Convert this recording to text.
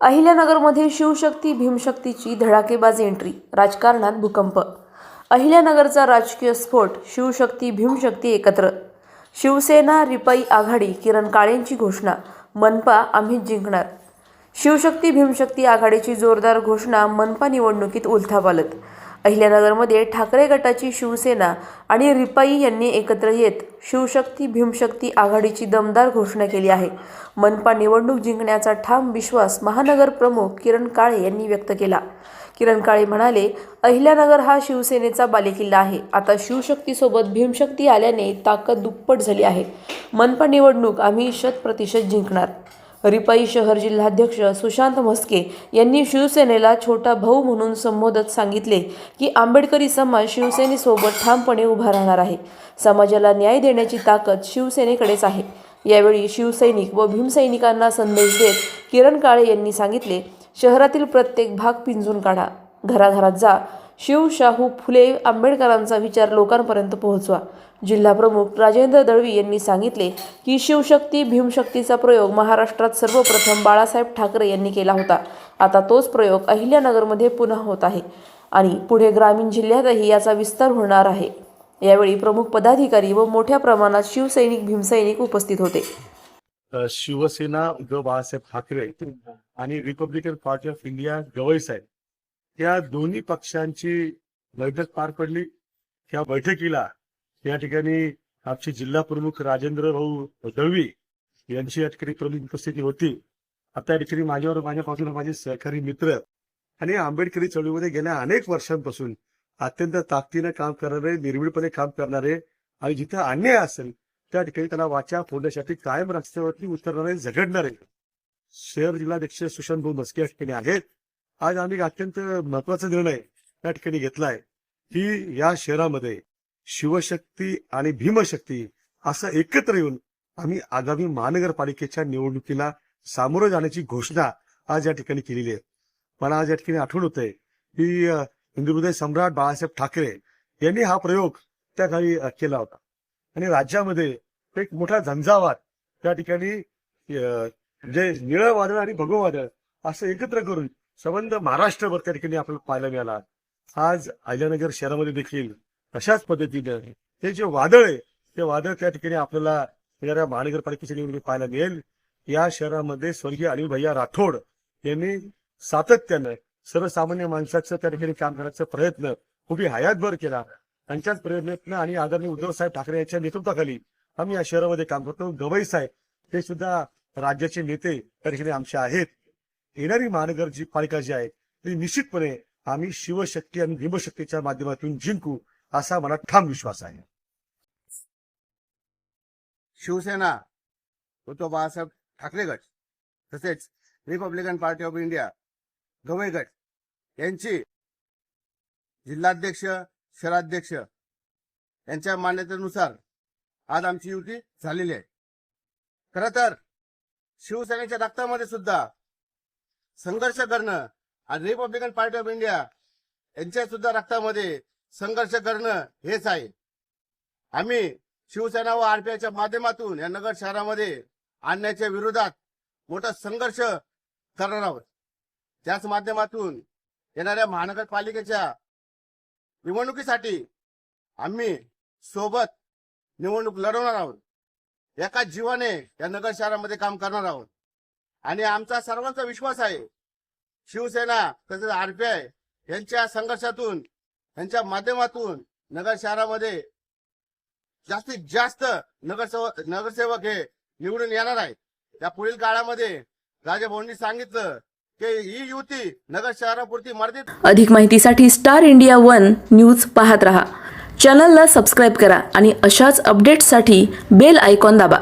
अहिल्यानगरमध्ये शिवशक्ती भीमशक्तीची धडाकेबाज एंट्री राजकारणात भूकंप. अहिल्यानगरचा राजकीय स्फोट शिवशक्ती भीमशक्ती एकत्र. शिवसेना रिपाई आघाडी किरण काळेंची घोषणा. मनपा आम्ही जिंकणार. शिवशक्ती भीमशक्ती आघाडीची जोरदार घोषणा मनपा निवडणुकीत उलथापालत अहिल्यानगरमध्ये ठाकरे गटाची शिवसेना आणि रिपाई यांनी एकत्र येत शिवशक्ती भीमशक्ती आघाडीची दमदार घोषणा केली आहे. मनपा निवडणूक जिंकण्याचा ठाम विश्वास महानगर प्रमुख किरण काळे यांनी व्यक्त केला. किरण काळे म्हणाले अहिल्यानगर हा शिवसेनेचा बालेकिल्ला आहे. आता शिवशक्तीसोबत भीमशक्ती आल्याने ताकद दुप्पट झाली आहे. मनपा निवडणूक आम्ही शतप्रतिशत जिंकणार. रिपाई शहर जिल्हाध्यक्ष सुशांत म्हस्के यांनी शिवसेनेला छोटा भाऊ म्हणून संबोधत सांगितले की आंबेडकरी समाज शिवसेनेसोबत ठामपणे उभा राहणार आहे. समाजाला न्याय देण्याची ताकद शिवसेनेकडेच आहे. यावेळी शिवसैनिक व भीमसैनिकांना संदेश देत किरण काळे यांनी सांगितले शहरातील प्रत्येक भाग पिंजून काढा. घराघरात जा. शिवशाहू फुले आंबेडकरांचा विचार लोकांपर्यंत पोहोचवा. जिल्हा प्रमुख राजेंद्र दळवी यांनी सांगितले की शिवशक्ती भीमशक्तीचा प्रयोग महाराष्ट्रात सर्वप्रथम बाळासाहेब ठाकरे यांनी केला होता. आता तोच प्रयोग अहिल्यानगरमध्ये पुन्हा होत आहे आणि पुढे ग्रामीण जिल्ह्यातही याचा विस्तार होणार आहे. यावेळी प्रमुख पदाधिकारी व मोठ्या प्रमाणात शिवसैनिक भीमसैनिक उपस्थित होते. शिवसेना उद्धव बाळासाहेब ठाकरे आणि Republican Party of India Gavai साहेब या दोन्ही पक्षांची बैठक पार पडली. त्या बैठकीला या ठिकाणी आमचे जिल्हा प्रमुख राजेंद्र भाऊ दळवी यांची या ठिकाणी प्रमुख उपस्थिती होती. आता या ठिकाणी माझ्यावर माझ्यापासून माझे सहकारी मित्र आणि आंबेडकरी चळवळीमध्ये गेल्या अनेक वर्षांपासून अत्यंत ताकदीने काम करणारे निर्भीडपणे काम करणारे आणि जिथे अन्याय असेल त्या ठिकाणी त्याला वाचा फोडण्यासाठी कायम रस्त्यावरती उतरणारे झगडणारे. शहर जिल्हाध्यक्ष सुशांत भाऊ मस्के या ठिकाणी आहेत. आज आम्ही एक अत्यंत महत्त्वाचा निर्णय या ठिकाणी घेतलाय की या शहरामध्ये शिवशक्ती आणि भीमशक्ती असं एकत्र येऊन आम्ही आगामी महानगरपालिकेच्या निवडणुकीला सामोरं जाण्याची घोषणा आज या ठिकाणी केलेली आहे. मला आज या ठिकाणी आठवण होत आहे की हिंदुहृदय सम्राट बाळासाहेब ठाकरे यांनी हा प्रयोग त्या काळी केला होता. आणि राज्यामध्ये एक मोठा झंझावात त्या ठिकाणी जे निळं वादळ आणि भगवं वादळ असं एकत्र करून संबंध महाराष्ट्रभर त्या ठिकाणी आपल्याला पाहायला मिळाला. आज अहिल्यानगर शहरामध्ये देखील तशाच पद्धतीनं हे जे वादळ आहे ते वादळ त्या ठिकाणी आपल्याला येणाऱ्या महानगरपालिकेच्या निवडणूक पाहायला मिळेल. या शहरामध्ये स्वर्गीय अनिल भैया राठोड यांनी सातत्यानं सर्वसामान्य माणसाचं त्या ठिकाणी काम करण्याचा प्रयत्न उभी हयातभर केला. त्यांच्याच प्रयत्न आणि आदरणीय उद्धव साहेब ठाकरे यांच्या नेतृत्वाखाली आम्ही या शहरामध्ये काम करतो. गवई साहेब ते सुद्धा राज्याचे नेते त्या ठिकाणी आमचे आहेत. येणारी महानगर जी पालिका जी आहे ती निश्चितपणे आम्ही शिवशक्ती आणि भीमशक्तीच्या माध्यमातून जिंकू असा मला ठाम विश्वास आहे. शिवसेना उद्धव बाळासाहेब ठाकरे गट तसेच Republican Party of India Gavai गट यांची जिल्हाध्यक्ष शहराध्यक्ष यांच्या मान्यतेनुसार आज आमची युती झालेली आहे. खर तर शिवसेनेच्या रक्तामध्ये सुद्धा संघर्ष करणं आणि रिपब्लिकन पार्टी ऑफ इंडिया यांच्या सुद्धा रक्तामध्ये संघर्ष करणं हेच आहे. आम्ही शिवसेना व आरपीआयच्या माध्यमातून या नगर शहरामध्ये आणण्याच्या विरोधात मोठा संघर्ष करणार आहोत. त्याच माध्यमातून येणाऱ्या महानगरपालिकेच्या निवडणुकीसाठी आम्ही सोबत निवडणूक लढवणार आहोत. एका जीवाने या नगर शहरामध्ये काम करणार आहोत. आणि आमचा सर्वांचा विश्वास आहे. शिवसेना तसेच आरपीआय यांच्या संघर्षातून यांच्या माध्यमातून नगर शहरामध्ये जास्तीत जास्त नगरसेवक नगरसेवक हे निवडून येणार आहेत. त्या पुढील काळामध्ये राजाभाऊंनी सांगितलं की ही युती नगर शहरापुरती मर्यादित अधिक माहितीसाठी स्टार इंडिया वन न्यूज पाहत रहा. चॅनलला सबस्क्राईब करा आणि अशाच अपडेट्ससाठी बेल आयकॉन दाबा.